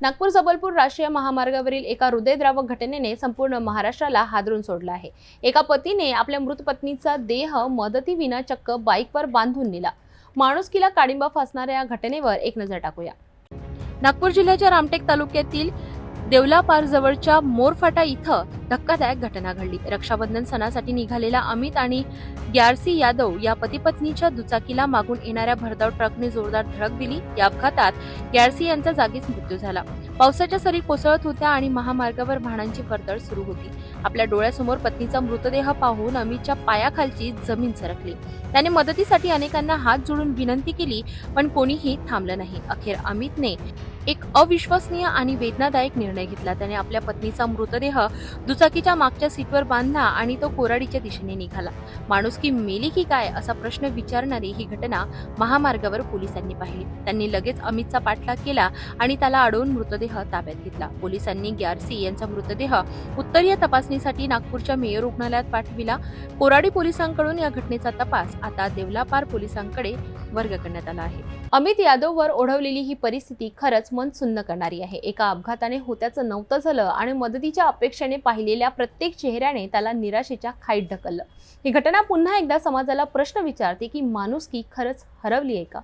नागपूर जबलपूर राष्ट्रीय महामार्गावरील एका हृदयद्रावक घटनेने संपूर्ण महाराष्ट्राला हादरून सोडलं आहे. एका पतीने आपल्या मृत पत्नीचा देह मदतीविना चक्क बाईकवर बांधून नेला. माणुसकीला काळिंबा फासणाऱ्या या घटनेवर एक नजर टाकूया. नागपूर जिल्ह्याच्या रामटेक तालुक्यातील देवलापार जवळच्या मोरफाटा इथं धक्कादायक घटना घडली. रक्षाबंधन सणासाठी निघालेला अमित आणि ग्यारसी यादव या पतीपत्नीच्या दुचाकीला मागून येणाऱ्या भरधाव ट्रकने जोरदार धडक दिली. या अपघातात ग्यारसी यांचा जागीच मृत्यू झाला. पावसाच्या सरी कोसळत होत्या आणि महामार्गावर वाहनांची वर्दळ सुरू होती. आपल्या डोळ्यासमोर पत्नीचा मृतदेह पाहून अमितच्या पायाखालची जमीन सरकली. त्याने मदतीसाठी अनेकांना हात जोडून विनंती केली पण कोणीही थांबलं नाही. अखेर अमितने एक अविश्वसनीय आणि वेदनादायक निर्णय घेतला. त्याने आपल्या पत्नीचा मृतदेह दुचाकीच्या मागच्या सीटवर बांधला आणि तो कोराडीच्या दिशेने निघाला. माणुसकी मेली की काय असा प्रश्न विचारणारी ही घटना महामार्गावर पोलिसांनी पाहिली. त्यांनी लगेच अमितचा पाठलाग केला आणि त्याला अडवून मृतदेह ताब्यात घेतला. पोलिसांनी ग्यारसी यांचा मृतदेह उत्तरीय तपासणीसाठी नागपूरच्या मेयर रुग्णालयात पाठविला. कोराडी पोलिसांकडून या घटनेचा तपास आता देवलापार पोलिसांकडे वर्ग करण्यात आला आहे. अमित यादववर ओढवलेली ही परिस्थिती खरंच मन सुन्न करणारी आहे. एका अपघाताने होत्याचं नव्हतं झालं आणि मदतीच्या अपेक्षेने पाहिलेल्या प्रत्येक चेहऱ्याने त्याला निराशेच्या खाईत ढकललं. ही घटना पुन्हा एकदा समाजाला प्रश्न विचारते की माणुसकी खरंच हरवली आहे का?